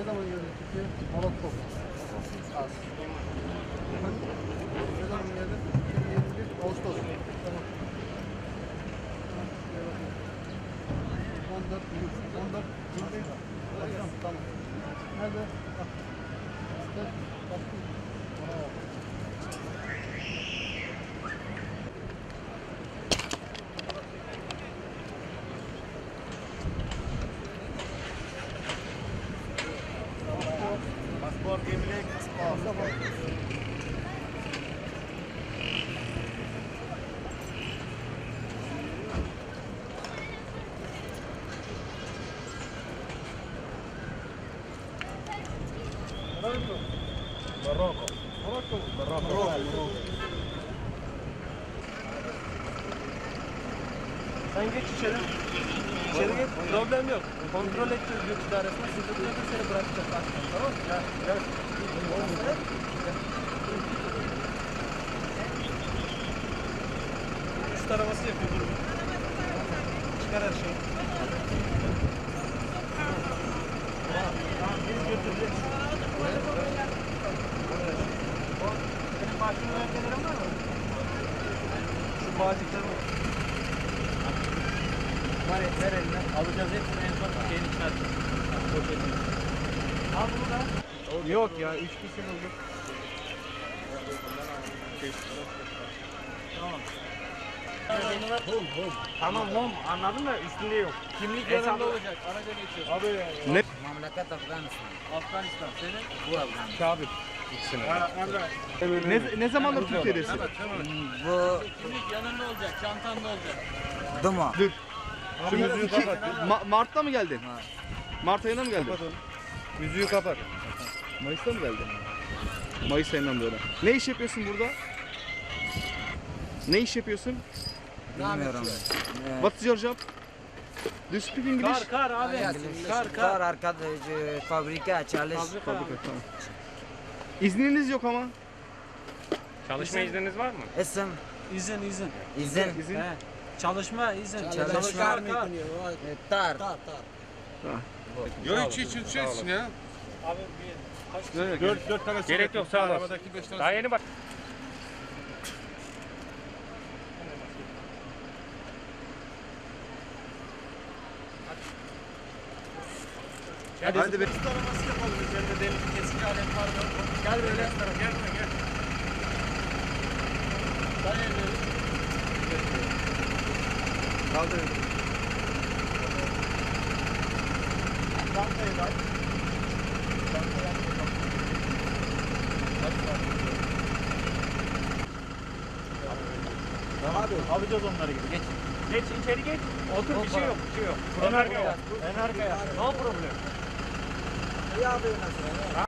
Ne zaman geldi Türkiye? Ağustos. Az. Ne zaman geldi? 2021 Ağustos. Tamam. 14 Eylül. 14 Eylül. Tamam. Tamam. Nerede? Bak. Pasport, kimlik, pasport. Marocco. Marocco. Marocco. Sen geç içeri. İçeri geç. Problem yok. Kontrol edeceğiz güç idaresine. Sıkıntı yoksa seni bırakacağız. Mı? Üç taraması yapıyor. Dur. Çıkar her şeyi. Biz götüreceğiz. Senin maaşın öğrencilerin var mı? Şu bağcıkları var. Var et ver eline. Alacağız hepsini en son şeyin içine atacağız. Poşetin. Al bunu da. Yok ya, üç kişi bulduk. Tamam hom anladın mı? Üstünde yok. Kimlik yanında olacak, araca geçiyor. Memleket Afganistan. Afganistan, senin? Bu Afganistan. Ne, ne zamandır Türkiye'desin? Bu Kimlik yanında olacak, çantanda olacak. Duma. Şimdi iki, Ma- Mart'ta mı geldin? Mart ayında mı geldin? Yüzüğü kapat. Mayıs'ta mı geldin? Mayıs ayından böyle. Ne iş yapıyorsun burada? Ne iş yapıyorsun? Bilmiyorum. What's your job? Do you speak English? Kar, kar abi. Kar, Kar kar. arkadaş fabrika çalış. Fabrika, tamam. İzniniz yok ama. Çalışma izniniz var mı? İzin, izin. izin, İzin. He. Çalışma, izin. Çalışma. Kar, kar. e, tar. Yok hiç hiç hiç hiç ya. Abi bir kaç Dört, dört tane Gerek yok, sağ olasın. Arabadaki beş tane Daha yeni bak. Hadi, Hadi be. Üst araması yapalım üzerinde demir kesici alet var? Gel böyle. Gel buraya gel. Sen elleri. Abi alacağız onları gibi. Geç. Geç içeri geç. Otur bir şey yok. Bir şey yok. En arkaya. En arkaya. No problem.